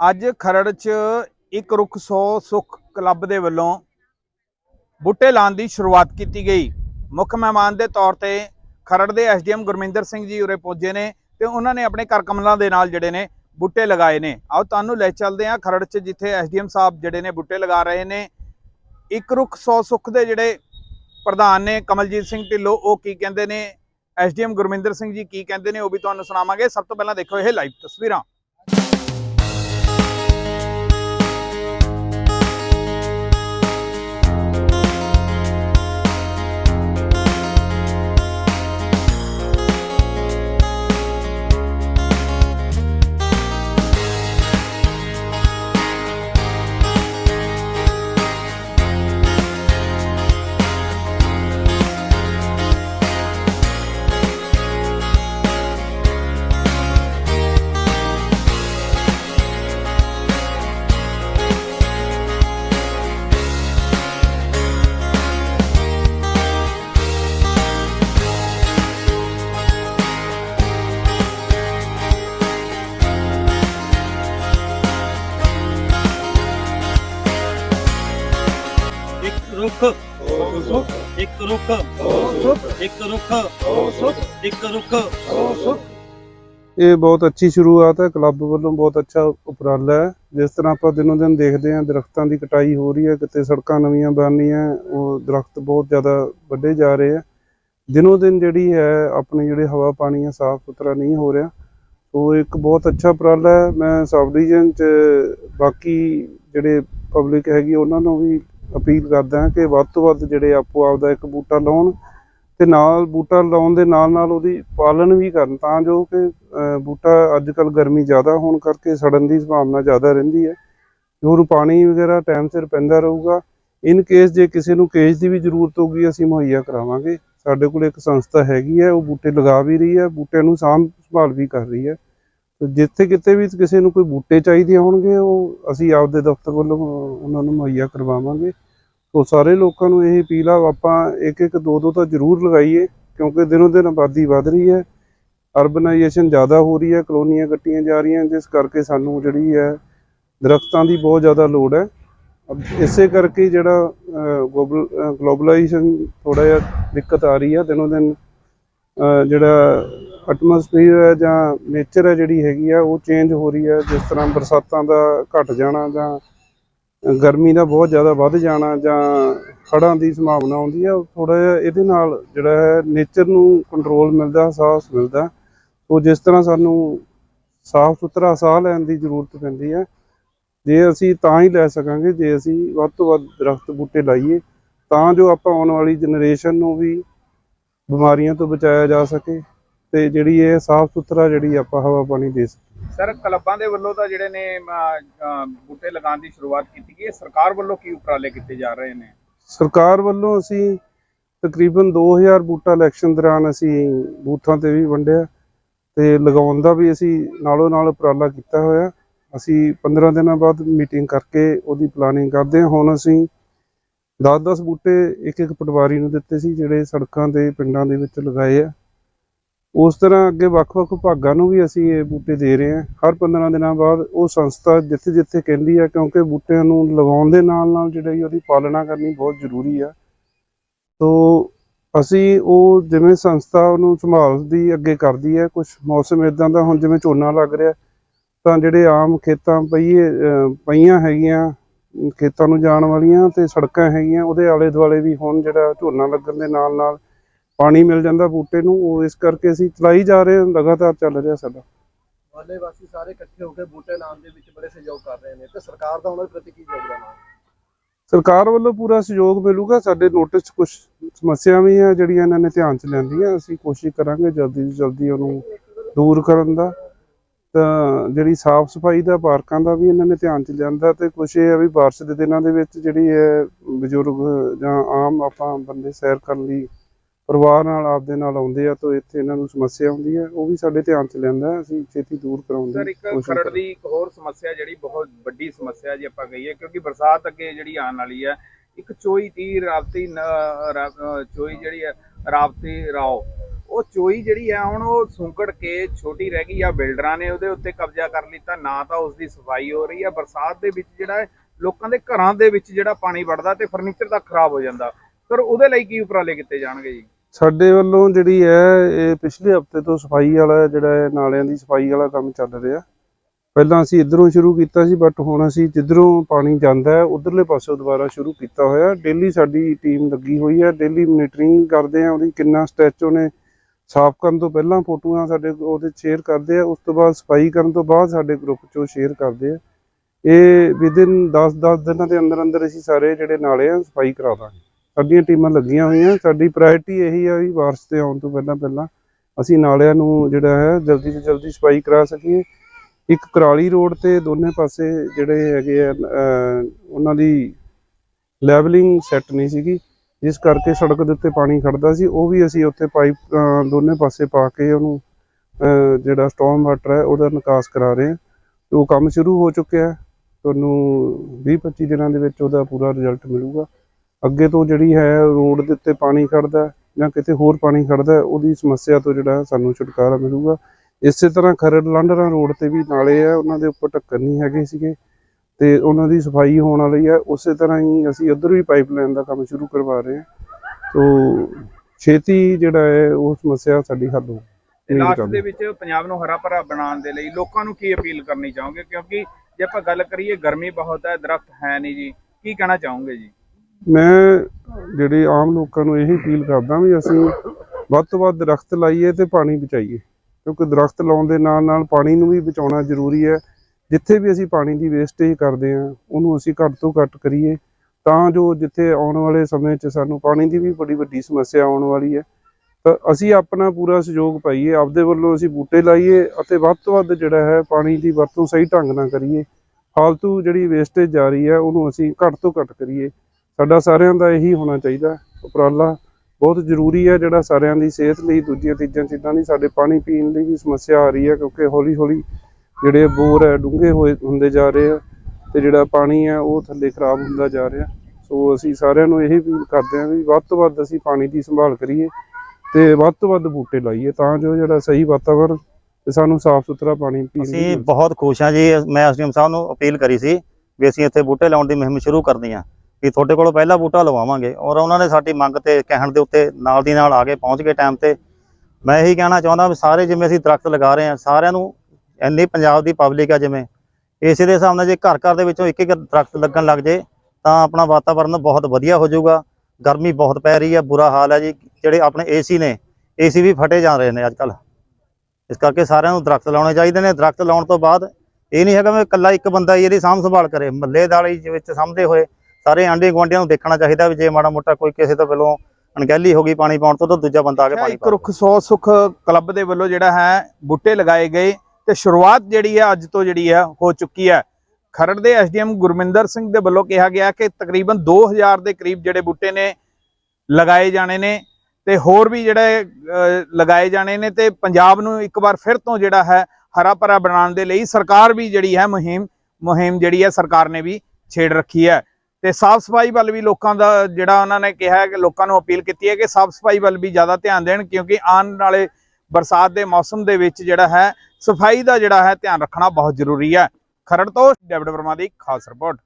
ਅੱਜ ਖਰੜ 'ਚ ਇੱਕ ਰੁੱਖ 100 ਸੁੱਖ ਕਲੱਬ ਦੇ ਵੱਲੋਂ ਬੂਟੇ ਲਾਉਣ ਦੀ ਸ਼ੁਰੂਆਤ ਕੀਤੀ ਗਈ। ਮੁੱਖ ਮਹਿਮਾਨ ਦੇ ਤੌਰ ਤੇ ਖਰੜ ਦੇ ਐਸਡੀਐਮ ਗੁਰਮਿੰਦਰ ਸਿੰਘ ਜੀ ਉਰੇ ਪਹੁੰਚੇ ਨੇ ਤੇ ਉਹਨਾਂ ਨੇ ਆਪਣੇ ਕਰ ਕਮਲਾਂ ਦੇ ਨਾਲ ਜਿਹੜੇ ਨੇ ਬੂਟੇ ਲਗਾਏ ਨੇ। ਆਓ ਤੁਹਾਨੂੰ ਲੈ ਚੱਲਦੇ ਹਾਂ ਖਰੜ 'ਚ ਜਿੱਥੇ ਐਸਡੀਐਮ ਸਾਹਿਬ ਜਿਹੜੇ ਨੇ ਬੂਟੇ ਲਗਾ ਰਹੇ ਨੇ। ਇੱਕ ਰੁੱਖ 100 ਸੁੱਖ ਦੇ ਜਿਹੜੇ ਪ੍ਰਧਾਨ ਨੇ ਕਮਲਜੀਤ ਸਿੰਘ ਢਿੱਲੋਂ, ਉਹ ਕੀ ਕਹਿੰਦੇ ਨੇ? ਐਸਡੀਐਮ ਗੁਰਮਿੰਦਰ ਸਿੰਘ ਜੀ ਕੀ ਕਹਿੰਦੇ ਨੇ ਉਹ ਵੀ ਤੁਹਾਨੂੰ ਸੁਣਾਵਾਂਗੇ। ਸਭ ਤੋਂ ਪਹਿਲਾਂ ਦੇਖੋ ਇਹ ਲਾਈਵ ਤਸਵੀਰਾਂ। ਇੱਕ ਰੁੱਖ। ਇੱਕ ਰੁੱਖ। ਇੱਕ ਰੁੱਖ। ਇਹ ਬਹੁਤ ਅੱਛੀ ਸ਼ੁਰੂਆਤ ਹੈ। ਕਲੱਬ ਵੱਲੋਂ ਬਹੁਤ ਅੱਛਾ ਉਪਰਾਲਾ ਹੈ। ਜਿਸ ਤਰ੍ਹਾਂ ਆਪਾਂ ਦਿਨੋਂ ਦਿਨ ਦੇਖਦੇ ਹਾਂ, ਦਰਖਤਾਂ ਦੀ ਕਟਾਈ ਹੋ ਰਹੀ ਹੈ। ਕਿਤੇ ਸੜਕਾਂ ਨਵੀਆਂ ਬਣ ਰਹੀਆਂ ਉਹ ਦਰਖਤ ਬਹੁਤ ਜ਼ਿਆਦਾ ਵੱਡੇ ਜਾ ਰਹੇ ਆ ਦਿਨੋਂ ਦਿਨ ਜਿਹੜੀ ਹੈ, ਆਪਣੇ ਜਿਹੜੇ ਹਵਾ ਪਾਣੀ ਹੈ, ਸਾਫ਼ ਸੁਥਰਾ ਨਹੀਂ ਹੋ ਰਿਹਾ। ਉਹ ਇੱਕ ਬਹੁਤ ਅੱਛਾ ਉਪਰਾਲਾ ਹੈ। ਮੈਂ ਸਬ ਡਿਵੀਜ਼ਨ ਚ ਬਾਕੀ ਜਿਹੜੇ ਪਬਲਿਕ ਹੈਗੀ, ਉਹਨਾਂ ਨੂੰ ਵੀ ਅਪੀਲ ਕਰਦਾ ਹਾਂ ਕਿ ਵੱਧ ਤੋਂ ਵੱਧ ਜਿਹੜੇ ਆਪੋ ਆਪ ਦਾ ਇੱਕ ਬੂਟਾ ਲਾਉਣ ਤੇ ਨਾਲ ਬੂਟਾ ਲਾਉਣ ਦੇ ਨਾਲ ਨਾਲ ਉਹਦੀ ਪਾਲਣ ਵੀ ਕਰਨ ਤਾਂ ਜੋ ਕਿ ਬੂਟਾ ਅੱਜ ਕੱਲ ਗਰਮੀ ਜ਼ਿਆਦਾ ਹੋਣ ਕਰਕੇ ਸੜਨ ਦੀ ਸੰਭਾਵਨਾ ਜ਼ਿਆਦਾ ਰਹਿੰਦੀ ਹੈ। ਜੋ ਉਹਨੂੰ ਪਾਣੀ ਵਗੈਰਾ ਟਾਈਮ ਸਿਰ ਪੈਂਦਾ ਰਹੂਗਾ। ਇਨ ਕੇਸ ਜੇ ਕਿਸੇ ਨੂੰ ਕੇਜ ਦੀ ਵੀ ਜ਼ਰੂਰਤ ਹੋਊਗੀ, ਅਸੀਂ ਮੁਹੱਈਆ ਕਰਾਵਾਂਗੇ। ਸਾਡੇ ਕੋਲ ਇੱਕ ਸੰਸਥਾ ਹੈਗੀ ਹੈ, ਉਹ ਬੂਟੇ ਲਗਾ ਵੀ ਰਹੀ ਹੈ, ਬੂਟਿਆਂ ਨੂੰ ਸਾਂਭ ਸੰਭਾਲ ਵੀ ਕਰ ਰਹੀ ਹੈ। ਜਿੱਥੇ ਕਿਤੇ ਵੀ ਕਿਸੇ ਨੂੰ ਕੋਈ ਬੂਟੇ ਚਾਹੀਦੇ ਹੋਣਗੇ, ਉਹ ਅਸੀਂ ਆਪਦੇ ਦਫ਼ਤਰ ਵੱਲੋਂ ਉਹਨਾਂ ਨੂੰ ਮੁਹੱਈਆ ਕਰਵਾਵਾਂਗੇ। ਸੋ ਸਾਰੇ ਲੋਕਾਂ ਨੂੰ ਇਹ ਅਪੀਲ ਆ ਆਪਾਂ ਇੱਕ ਇੱਕ ਦੋ ਦੋ ਤਾਂ ਜ਼ਰੂਰ ਲਗਾਈਏ, ਕਿਉਂਕਿ ਦਿਨੋਂ ਦਿਨ ਆਬਾਦੀ ਵੱਧ ਰਹੀ ਹੈ, ਅਰਬਨਾਈਜੇਸ਼ਨ ਜ਼ਿਆਦਾ ਹੋ ਰਹੀ ਹੈ, ਕਲੋਨੀਆਂ ਕੱਟੀਆਂ ਜਾ ਰਹੀਆਂ, ਜਿਸ ਕਰਕੇ ਸਾਨੂੰ ਜਿਹੜੀ ਹੈ, ਦਰਖਤਾਂ ਦੀ ਬਹੁਤ ਜ਼ਿਆਦਾ ਲੋੜ ਹੈ। ਇਸੇ ਕਰਕੇ ਹੀ ਜਿਹੜਾ ਗਲੋਬਲਾਈਜੇਸ਼ਨ ਥੋੜਾ ਜਿਹਾ ਦਿੱਕਤ ਆ ਰਹੀ ਹੈ, ਦਿਨੋਂ ਦਿਨ ਜਿਹੜਾ ਐਟਮੋਸਫੀਅਰ ਹੈ ਜਾਂ ਨੇਚਰ ਹੈ ਜਿਹੜੀ ਹੈਗੀ ਆ, ਉਹ ਚੇਂਜ ਹੋ ਰਹੀ ਹੈ। ਜਿਸ ਤਰ੍ਹਾਂ ਬਰਸਾਤਾਂ ਦਾ ਘਟ ਜਾਣਾ ਜਾਂ ਗਰਮੀ ਦਾ ਬਹੁਤ ਜ਼ਿਆਦਾ ਵੱਧ ਜਾਣਾ ਜਾਂ ਹੜ੍ਹਾਂ ਦੀ ਸੰਭਾਵਨਾ ਆਉਂਦੀ ਹੈ ਥੋੜਾ ਜਿਹਾ ਇਹਦੇ ਨਾਲ ਜਿਹੜਾ ਹੈ ਨੇਚਰ ਨੂੰ ਕੰਟਰੋਲ ਮਿਲਦਾ ਅਹਿਸਾਸ ਮਿਲਦਾ। ਸੋ ਜਿਸ ਤਰ੍ਹਾਂ ਸਾਨੂੰ ਸਾਫ਼ ਸੁਥਰਾ ਸਾਹ ਲੈਣ ਦੀ ਜ਼ਰੂਰਤ ਪੈਂਦੀ ਹੈ ਜੇ ਅਸੀਂ ਤਾਂ ਹੀ ਲੈ ਸਕਾਂਗੇ, ਜੇ ਅਸੀਂ ਵੱਧ ਤੋਂ ਵੱਧ ਦਰਖਤ ਬੂਟੇ ਲਾਈਏ, ਤਾਂ ਜੋ ਆਪਾਂ ਆਉਣ ਵਾਲੀ ਜਨਰੇਸ਼ਨ ਨੂੰ ਵੀ ਬਿਮਾਰੀਆਂ ਤੋਂ ਬਚਾਇਆ ਜਾ ਸਕੇ ਤੇ ਜਿਹੜੀ ਇਹ ਸਾਫ਼ ਸੁਥਰਾ ਜਿਹੜੀ ਆਪਾਂ ਹਵਾ ਪਾਣੀ ਦੇ ਸਕੀਏ। ਸਰ ਕਲੱਬਾਂ ਦੇ ਵੱਲੋਂ ਤਾਂ ਜਿਹੜੇ ਨੇ ਬੂਟੇ ਲਗਾਉਣ ਦੀ ਸ਼ੁਰੂਆਤ ਕੀਤੀ ਗਈ ਹੈ। ਸਰਕਾਰ ਵੱਲੋਂ ਕੀ ਉਪਰਾਲੇ ਕੀਤੇ ਜਾ ਰਹੇ ਨੇ? ਸਰਕਾਰ ਵੱਲੋਂ ਅਸੀਂ ਤਕਰੀਬਨ 2000 ਬੂਟਾ ਇਲੈਕਸ਼ਨ ਦੌਰਾਨ ਅਸੀਂ ਬੂਥਾਂ ਤੇ ਵੀ ਵੰਡਿਆ ਤੇ ਲਗਾਉਣ ਦਾ ਵੀ ਅਸੀਂ ਨਾਲੋਂ ਨਾਲ ਉਪਰਾਲਾ ਕੀਤਾ ਹੋਇਆ। ਅਸੀਂ 15 ਦਿਨਾਂ ਬਾਅਦ ਮੀਟਿੰਗ ਕਰਕੇ ਉਹਦੀ ਪਲਾਨਿੰਗ ਕਰਦੇ ਹਾਂ। ਹੁਣ ਅਸੀਂ 10-10 ਬੂਟੇ ਇੱਕ ਇੱਕ ਪਟਵਾਰੀ ਨੂੰ ਦਿੱਤੇ ਸੀ, ਜਿਹੜੇ ਸੜਕਾਂ ਦੇ ਪਿੰਡਾਂ ਦੇ ਵਿੱਚ ਲਗਾਏ ਆ। ਉਸ ਤਰ੍ਹਾਂ ਅੱਗੇ ਵੱਖ-ਵੱਖ ਵਿਭਾਗਾਂ ਨੂੰ ਵੀ ਅਸੀਂ ਇਹ ਬੂਟੇ ਦੇ ਰਹੇ ਹਾਂ। ਹਰ 15 ਦਿਨਾਂ ਬਾਅਦ ਉਹ ਸੰਸਥਾ ਜਿੱਥੇ-ਜਿੱਥੇ ਕਹਿੰਦੀ ਹੈ ਕਿਉਂਕਿ ਬੂਟਿਆਂ ਨੂੰ ਲਗਾਉਣ ਦੇ ਨਾਲ-ਨਾਲ ਜਿਹੜੀ ਉਹਦੀ ਪਾਲਣਾ ਕਰਨੀ ਬਹੁਤ ਜ਼ਰੂਰੀ ਆ। ਤੋ ਅਸੀਂ ਉਹ ਜਿਵੇਂ ਸੰਸਥਾ ਉਹਨੂੰ ਸੰਭਾਲਦੀ, ਅੱਗੇ ਕਰਦੀ ਹੈ ਕੁਝ ਮੌਸਮ ਇਦਾਂ ਦਾ ਹੁਣ ਜਿਵੇਂ ਝੋਨਾ ਲੱਗ ਰਿਹਾ, ਤਾਂ ਜਿਹੜੇ ਆਮ ਖੇਤਾਂ ਪਈਏ, ਅਹ ਪਈਆਂ ਹੈਗੀਆਂ ਖੇਤਾਂ ਨੂੰ ਜਾਣ ਵਾਲੀਆਂ ਤੇ ਸੜਕਾਂ ਹੈਗੀਆਂ ਉਹਦੇ ਆਲੇ ਦੁਆਲੇ ਵੀ ਹੁਣ ਜਿਹੜਾ ਝੋਨਾ ਲੱਗਣ ਦੇ ਨਾਲ ਨਾਲ ਪਾਣੀ ਮਿਲ ਜਾਂਦਾ ਬੂਟੇ ਨੂੰ ਉਹ ਇਸ ਕਰਕੇ ਅਸੀਂ ਚਲਾਈ ਜਾ ਰਹੇ ਹਾਂ ਲਗਾਤਾਰ ਚੱਲ ਰਿਹਾ ਸਾਡਾ। ਵਾਲੇ ਵਾਸੀ ਸਾਰੇ ਇਕੱਠੇ ਹੋ ਕੇ ਬੂਟੇ ਲਾਉਣ ਦੇ ਵਿੱਚ ਬੜੇ ਸਹਿਯੋਗ ਕਰ ਰਹੇ ਨੇ ਤੇ ਸਰਕਾਰ ਦਾ ਉਹਨਾਂ ਦੇ ਪ੍ਰਤੀ ਕੀ ਯੋਗਦਾਨ ਹੈ? ਸਰਕਾਰ ਵੱਲੋਂ ਪੂਰਾ ਸਹਿਯੋਗ ਮਿਲੂਗਾ ਸਾਡੇ ਨੋਟਿਸ 'ਚ ਕੁਝ ਸਮੱਸਿਆ ਵੀ ਆ ਜਿਹੜੀਆਂ ਇਹਨਾਂ ਨੇ ਧਿਆਨ 'ਚ ਲੈਂਦੀਆਂ ਅਸੀਂ ਕੋਸ਼ਿਸ਼ ਕਰਾਂਗੇ ਜਲਦੀ ਤੋਂ ਜਲਦੀ ਉਹਨੂੰ ਦੂਰ ਕਰਨ ਦਾ। ਤਾਂ ਜਿਹੜੀ ਸਾਫ਼ ਸਫ਼ਾਈ ਦਾ ਪਾਰਕਾਂ ਦਾ ਵੀ ਇਹਨਾਂ ਨੇ ਧਿਆਨ 'ਚ ਲਿਆਂਦਾ ਤੇ ਕੁਛ ਇਹ ਆ ਵੀ ਬਾਰਿਸ਼ ਦੇ ਦਿਨਾਂ ਦੇ ਵਿੱਚ ਜਿਹੜੀ ਹੈ ਬਜ਼ੁਰਗ ਜਾਂ ਆਮ ਆਪਾਂ ਬੰਦੇ ਸੈਰ ਕਰਨ ਲਈ ਪਰਿਵਾਰ ਨਾਲ ਆਪਦੇ ਨਾਲ ਆਉਂਦੇ ਆ ਤਾਂ ਇੱਥੇ ਇਹਨਾਂ ਨੂੰ ਸਮੱਸਿਆ ਆਉਂਦੀ ਹੈ ਉਹ ਵੀ ਸਾਡੇ ਧਿਆਨ 'ਚ ਹੈ। ਅਸੀਂ ਛੇਤੀ ਦੂਰ ਕਰਾਉਣ ਸਰ ਦੀ ਇੱਕ ਖਰੜ ਦੀ ਇੱਕ ਹੋਰ ਸਮੱਸਿਆ ਜਿਹੜੀ ਬਹੁਤ ਵੱਡੀ ਸਮੱਸਿਆ ਜੇ ਆਪਾਂ ਕਹੀਏ ਕਿਉਂਕਿ ਬਰਸਾਤ ਅੱਗੇ ਜਿਹੜੀ ਆਉਣ ਵਾਲੀ ਹੈ ਇੱਕ ਚੋਈ ਤੀ ਰਾਵਤੀ ਨ- ਰਾ- ਅ, ਚੋਈ ਜਿਹੜੀ ਹੈ ਰਾਵਤੀ ਰਾਓ ਉਹ ਚੋਈ ਜਿਹੜੀ ਆ, ਹੁਣ ਉਹ ਸੁੰਕੜ ਕੇ ਛੋਟੀ ਰਹਿ ਗਈ ਆ, ਬਿਲਡਰਾਂ ਨੇ ਉਹਦੇ ਉੱਤੇ ਕਬਜ਼ਾ ਕਰ ਲਿੱਤਾ, ਨਾ ਤਾਂ ਉਸ ਦੀ ਸਫ਼ਾਈ ਹੋ ਰਹੀ ਆ, ਬਰਸਾਤ ਦੇ ਵਿੱਚ ਜਿਹੜਾ ਲੋਕਾਂ ਦੇ ਘਰਾਂ ਦੇ ਵਿੱਚ ਜਿਹੜਾ ਪਾਣੀ ਵੜਦਾ ਤੇ ਫਰਨੀਚਰ ਤੱਕ ਖਰਾਬ ਹੋ ਜਾਂਦਾ। ਪਰ ਉਹਦੇ ਲਈ ਕੀ ਉਪਰਾਲੇ ਕੀਤੇ ਜਾਣਗੇ ਜੀ? ਸਾਡੇ ਵੱਲੋਂ ਜਿਹੜੀ ਹੈ, ਇਹ ਪਿਛਲੇ ਹਫ਼ਤੇ ਤੋਂ ਸਫ਼ਾਈ ਵਾਲਾ ਜਿਹੜਾ ਹੈ, ਨਾਲਿਆਂ ਦੀ ਸਫ਼ਾਈ ਵਾਲਾ ਕੰਮ ਚੱਲ ਰਿਹਾ। ਪਹਿਲਾਂ ਅਸੀਂ ਇਧਰੋਂ ਸ਼ੁਰੂ ਕੀਤਾ ਸੀ, ਬਟ ਹੁਣ ਅਸੀਂ ਜਿੱਧਰੋਂ ਪਾਣੀ ਜਾਂਦਾ ਹੈ, ਉਧਰਲੇ ਪਾਸੋਂ ਦੁਬਾਰਾ ਸ਼ੁਰੂ ਕੀਤਾ ਹੋਇਆ। ਡੇਲੀ ਸਾਡੀ ਟੀਮ ਲੱਗੀ ਹੋਈ ਹੈ, ਡੇਲੀ ਮੋਨੀਟਰਿੰਗ ਕਰਦੇ ਆ, ਉਹਦੀ ਕਿੰਨਾ ਸਟੈਚ ਉਹਨੇ ਸਾਫ਼ ਕਰਨ ਤੋਂ ਪਹਿਲਾਂ ਫੋਟੋਆਂ ਸਾਡੇ ਉਹਦੇ ਸ਼ੇਅਰ ਕਰਦੇ ਆ, ਉਸ ਤੋਂ ਬਾਅਦ ਸਫ਼ਾਈ ਕਰਨ ਤੋਂ ਬਾਅਦ ਸਾਡੇ ਗਰੁੱਪ 'ਚੋਂ ਸ਼ੇਅਰ ਕਰਦੇ ਆ। ਇਹ ਵਿਦਿਨ 10-10 ਦਿਨਾਂ ਦੇ ਅੰਦਰ ਅੰਦਰ ਅਸੀਂ ਸਾਰੇ ਜਿਹੜੇ ਨਾਲੇ ਆ ਸਫ਼ਾਈ ਕਰਾ ਦਾਂਗੇ। ਸਾਡੀਆਂ ਟੀਮਾਂ ਲੱਗੀਆਂ ਹੋਈਆਂ, ਸਾਡੀ ਪ੍ਰਾਇੋਰਟੀ ਇਹੀ ਆ ਵੀ ਬਾਰਿਸ਼ ਤੇ ਆਉਣ ਤੋਂ ਪਹਿਲਾਂ ਪਹਿਲਾਂ ਅਸੀਂ ਨਾਲਿਆਂ ਨੂੰ ਜਿਹੜਾ ਹੈ, ਜਲਦੀ ਤੋਂ ਜਲਦੀ ਸਫ਼ਾਈ ਕਰਾ ਸਕੀਏ। ਇੱਕ ਕਰਾਲੀ ਰੋਡ ਤੇ ਦੋਨੇ ਪਾਸੇ ਜਿਹੜੇ ਹੈਗੇ ਆ ਉਹਨਾਂ ਦੀ ਲੈਵਲਿੰਗ ਸੈੱਟ ਨਹੀਂ ਸੀਗੀ। ਜਿਸ ਕਰਕੇ ਸੜਕ ਦੇ ਉੱਤੇ ਪਾਣੀ ਖੜਦਾ ਸੀ, ਉਹ ਵੀ ਅਸੀਂ ਉੱਥੇ ਪਾਈਪ ਦੋਨੇ ਪਾਸੇ ਪਾ ਕੇ ਉਹਨੂੰ ਜਿਹੜਾ ਸਟਾਰਮ ਵਾਟਰ ਹੈ, ਉਹਦਾ ਨਿਕਾਸ ਕਰਾ ਰਹੇ ਹਾਂ। ਉਹ ਕੰਮ ਸ਼ੁਰੂ ਹੋ ਚੁੱਕਿਆ ਹੈ। ਤੁਹਾਨੂੰ 20-25 ਦਿਨਾਂ ਦੇ ਵਿੱਚ ਉਹਦਾ ਪੂਰਾ ਰਿਜ਼ਲਟ ਮਿਲੂਗਾ। ਅੱਗੇ ਤੋਂ ਜਿਹੜੀ ਹੈ, ਰੋਡ ਦੇ ਉੱਤੇ ਪਾਣੀ ਖੜਦਾ ਜਾਂ ਕਿਤੇ ਹੋਰ ਪਾਣੀ ਖੜਦਾ ਉਹਦੀ ਸਮੱਸਿਆ ਤੋਂ ਜਿਹੜਾ ਸਾਨੂੰ ਛੁਟਕਾਰਾ ਮਿਲੂਗਾ। ਇਸੇ ਤਰ੍ਹਾਂ ਖਰੜ ਲਾਂਡਰਾ ਰੋਡ ਤੇ ਵੀ ਨਾਲੇ ਆ ਉਹਨਾਂ ਦੇ ਉੱਪਰ ਟੱਕਰ ਨਹੀਂ ਹੈਗੇ ਸੀਗੇ। ਤੇ ਉਹਨਾਂ ਦੀ ਸਫ਼ਾਈ ਹੋਣ ਵਾਲੀ ਹੈ। ਉਸੇ ਤਰ੍ਹਾਂ ਹੀ ਅਸੀਂ ਉਧਰ ਵੀ ਪਾਈਪਲਾਈਨ ਦਾ ਕੰਮ ਸ਼ੁਰੂ ਕਰਵਾ ਰਹੇ ਹਾਂ। ਤੋਂ ਛੇਤੀ ਜਿਹੜਾ ਹੈ ਉਹ ਸਮੱਸਿਆ ਸਾਡੀ ਹੱਲ ਹੋ ਲਾਸਟ ਦੇ ਵਿੱਚ ਪੰਜਾਬ ਨੂੰ ਹਰਾ ਭਰਾ ਬਣਾਉਣ ਦੇ ਲਈ ਲੋਕਾਂ ਨੂੰ ਕੀ ਅਪੀਲ ਕਰਨੀ ਚਾਹੋਗੇ? ਕਿਉਂਕਿ ਜੇ ਆਪਾਂ ਗੱਲ ਕਰੀਏ ਗਰਮੀ ਬਹੁਤ ਹੈ ਦਰਖਤ ਹੈ ਨਹੀਂ ਜੀ। ਕੀ ਕਹਿਣਾ ਚਾਹੋਗੇ ਜੀ? ਮੈਂ ਜਿਹੜੇ ਆਮ ਲੋਕਾਂ ਨੂੰ ਇਹੀ ਅਪੀਲ ਕਰਦਾ ਵੀ ਅਸੀਂ ਵੱਧ ਤੋਂ ਵੱਧ ਦਰਖਤ ਲਾਈਏ ਤੇ ਪਾਣੀ ਬਚਾਈਏ। ਕਿਉਂਕਿ ਦਰਖਤ ਲਾਉਣ ਦੇ ਨਾਲ ਨਾਲ ਪਾਣੀ ਨੂੰ ਵੀ ਬਚਾਉਣਾ ਜ਼ਰੂਰੀ ਹੈ। ਜਿੱਥੇ ਵੀ ਅਸੀਂ ਪਾਣੀ ਦੀ ਵੇਸਟੇਜ ਕਰਦੇ ਹਾਂ, ਉਹਨੂੰ ਅਸੀਂ ਘੱਟ ਤੋਂ ਘੱਟ ਕਰੀਏ, ਤਾਂ ਜੋ ਜਿੱਥੇ ਆਉਣ ਵਾਲੇ ਸਮੇਂ 'ਚ ਸਾਨੂੰ ਪਾਣੀ ਦੀ ਵੀ ਬੜੀ ਵੱਡੀ ਸਮੱਸਿਆ ਆਉਣ ਵਾਲੀ ਹੈ, ਤਾਂ ਅਸੀਂ ਆਪਣਾ ਪੂਰਾ ਸਹਿਯੋਗ ਪਾਈਏ, ਆਪਦੇ ਵੱਲੋਂ ਅਸੀਂ ਬੂਟੇ ਲਾਈਏ ਅਤੇ ਵੱਧ ਤੋਂ ਵੱਧ ਜਿਹੜਾ ਹੈ ਪਾਣੀ ਦੀ ਵਰਤੋਂ ਸਹੀ ਢੰਗ ਨਾਲ ਕਰੀਏ, ਫਾਲਤੂ ਜਿਹੜੀ ਵੇਸਟੇਜ ਜਾ ਰਹੀ ਹੈ, ਉਹਨੂੰ ਅਸੀਂ ਘੱਟ ਤੋਂ ਘੱਟ ਕਰੀਏ। ਸਾਡਾ ਸਾਰਿਆਂ ਦਾ ਇਹੀ ਹੋਣਾ ਚਾਹੀਦਾ, ਉਪਰਾਲਾ ਬਹੁਤ ਜ਼ਰੂਰੀ ਹੈ, ਜਿਹੜਾ ਸਾਰਿਆਂ ਦੀ ਸਿਹਤ ਲਈ ਦੂਜੀਆਂ ਤੀਜਾਂ ਚੀਜ਼ਾਂ ਲਈ ਸਾਡੇ ਪਾਣੀ ਪੀਣ ਲਈ ਵੀ ਸਮੱਸਿਆ ਆ ਰਹੀ ਹੈ, ਕਿਉਂਕਿ ਹੌਲੀ ਹੌਲੀ ਜਿਹੜੇ ਬੋਰ ਹੈ ਡੂੰਘੇ ਹੋਏ ਹੁੰਦੇ ਜਾ ਰਹੇ ਆ ਤੇ ਜਿਹੜਾ ਪਾਣੀ ਹੈ ਉਹ ਥੱਲੇ ਖਰਾਬ ਹੁੰਦਾ ਜਾ ਰਿਹਾ। ਸੋ ਅਸੀਂ ਸਾਰਿਆਂ ਨੂੰ ਇਹੀ ਅਪੀਲ ਕਰਦੇ ਹਾਂ ਵੀ ਵੱਧ ਤੋਂ ਵੱਧ ਅਸੀਂ ਪਾਣੀ ਦੀ ਸੰਭਾਲ ਕਰੀਏ ਤੇ ਵੱਧ ਤੋਂ ਵੱਧ ਬੂਟੇ ਲਾਈਏ ਤਾਂ ਜੋ ਜਿਹੜਾ ਸਹੀ ਵਾਤਾਵਰਨ ਤੇ ਸਾਨੂੰ ਸਾਫ਼ ਸੁਥਰਾ ਪਾਣੀ ਪੀਣ ਅਸੀਂ ਬਹੁਤ ਖੁਸ਼ ਹਾਂ ਜੀ। ਮੈਂ ਐਸਡੀਐਮ ਸਾਹਿਬ ਨੂੰ ਅਪੀਲ ਕਰੀ ਸੀ ਵੀ ਅਸੀਂ ਇੱਥੇ ਬੂਟੇ ਲਾਉਣ ਦੀ ਮੁਹਿੰਮ ਸ਼ੁਰੂ ਕਰਨੀ ਆ ਵੀ ਤੁਹਾਡੇ ਕੋਲੋਂ ਪਹਿਲਾ ਬੂਟਾ ਲਵਾਵਾਂਗੇ ਔਰ ਉਹਨਾਂ ਨੇ ਸਾਡੀ ਮੰਗ ਤੇ ਕਹਿਣ ਦੇ ਉੱਤੇ ਨਾਲ ਦੀ ਨਾਲ ਆ ਕੇ ਪਹੁੰਚ ਗਏ ਟਾਈਮ ਤੇ। ਮੈਂ ਇਹੀ ਕਹਿਣਾ ਚਾਹੁੰਦਾ ਵੀ ਸਾਰੇ ਜਿਵੇਂ ਅਸੀਂ ਦਰਖਤ ਲਗਾ ਰਹੇ ਹਾਂ ਸਾਰਿਆਂ ਨੂੰ ਇੰਨੀ ਪੰਜਾਬ ਦੀ ਪਬਲਿਕ ਆ ਜਿਵੇਂ ਇਸੇ ਦੇ ਹਿਸਾਬ ਨਾਲ ਜੇ ਘਰ ਘਰ ਦੇ ਵਿੱਚੋਂ ਇੱਕ ਇੱਕ ਦਰਖਤ ਲੱਗਣ ਲੱਗ ਜੇ ਤਾਂ ਆਪਣਾ ਵਾਤਾਵਰਨ ਬਹੁਤ ਵਧੀਆ ਹੋ ਜਾਊਗਾ। ਗਰਮੀ ਬਹੁਤ ਪੈ ਰਹੀ ਹੈ ਬੁਰਾ ਹਾਲ ਹੈ ਜੀ ਜਿਹੜੇ ਆਪਣੇ ਏਸੀ ਨੇ ਏਸੀ ਵੀ ਫਟੇ ਜਾ ਰਹੇ ਨੇ ਅੱਜ ਕੱਲ ਇਸ ਕਰਕੇ ਸਾਰਿਆਂ ਨੂੰ ਦਰਖਤ ਲਾਉਣੇ ਚਾਹੀਦੇ ਨੇ। ਦਰਖਤ ਲਾਉਣ ਤੋਂ ਬਾਅਦ ਇਹ ਨਹੀਂ ਹੈਗਾ ਵੀ ਇਕੱਲਾ ਇੱਕ ਬੰਦਾ ਹੀ ਇਹਦੀ ਸਾਂਭ ਸੰਭਾਲ ਕਰੇ। ਮੱਲੇ ਦਾਲੀ ਦੇ ਵਿੱਚ ਸਾਂਭਦੇ ਹੋਏ ਸਾਰੇ ਆਂਢੀ ਗੁਆਂਢੀਆਂ ਨੂੰ ਦੇਖਣਾ ਚਾਹੀਦਾ ਵੀ ਜੇ ਮਾੜਾ ਮੋਟਾ ਕੋਈ ਕਿਸੇ ਤੋਂ ਵੱਲੋਂ ਅਣਗਹਿਲੀ ਹੋ ਗਈ ਪਾਣੀ ਪਾਉਣ ਤੋਂ ਤਾਂ ਦੂਜਾ ਬੰਦਾ ਆ ਕੇ ਪਾਣੀ ਇੱਕ ਰੁੱਖ 100 ਸੁੱਖ ਕਲੱਬ ਦੇ ਵੱਲੋਂ ਜਿਹੜਾ ਹੈ ਬੂਟੇ ਲਗਾਏ ਗਏ। ਤੇ ਸ਼ੁਰੂਆਤ ਜਿਹੜੀ ਹੈ ਅੱਜ ਤੋਂ ਜਿਹੜੀ ਹੈ ਹੋ ਚੁੱਕੀ ਹੈ ਖਰੜ ਦੇ ਐਸਡੀਐਮ ਗੁਰਮਿੰਦਰ ਸਿੰਘ ਦੇ ਵੱਲੋਂ ਕਿਹਾ ਗਿਆ ਕਿ ਤਕਰੀਬਨ 2000 ਦੇ ਕਰੀਬ ਜਿਹੜੇ ਬੂਟੇ ਨੇ ਲਗਾਏ ਜਾਣੇ ਨੇ ਤੇ ਹੋਰ ਵੀ ਜਿਹੜੇ ਲਗਾਏ ਜਾਣੇ ਨੇ ਤੇ ਪੰਜਾਬ ਨੂੰ ਇੱਕ ਵਾਰ ਫਿਰ ਤੋਂ ਜਿਹੜਾ ਹੈ ਹਰਾ ਭਰਾ ਬਣਾਉਣ ਦੇ ਲਈ ਸਰਕਾਰ ਵੀ ਜਿਹੜੀ ਹੈ ਮੁਹਿੰਮ ਮੁਹਿੰਮ ਜਿਹੜੀ ਹੈ ਸਰਕਾਰ ਨੇ ਵੀ ਛੇੜ ਰੱਖੀ ਹੈ। ਤੇ ਸਾਫ਼ ਸਫ਼ਾਈ ਵੱਲ ਵੀ ਲੋਕਾਂ ਦਾ ਜਿਹੜਾ ਉਹਨਾਂ ਨੇ ਕਿਹਾ ਕਿ ਲੋਕਾਂ ਨੂੰ ਅਪੀਲ ਕੀਤੀ ਹੈ ਕਿ ਸਾਫ਼ ਸਫ਼ਾਈ ਵੱਲ ਵੀ ਜ਼ਿਆਦਾ ਧਿਆਨ ਦੇਣ ਕਿਉਂਕਿ ਆਉਣ ਵਾਲੇ ਬਰਸਾਤ ਦੇ ਮੌਸਮ ਦੇ ਵਿੱਚ ਜਿਹੜਾ ਹੈ, ਸਫ਼ਾਈ ਦਾ ਜਿਹੜਾ ਹੈ ਧਿਆਨ ਰੱਖਣਾ ਬਹੁਤ ਜ਼ਰੂਰੀ ਹੈ। ਖਰੜ ਤੋਂ ਡੇਵਿਡ ਵਰਮਾ ਦੀ ਖਾਸ ਰਿਪੋਰਟ।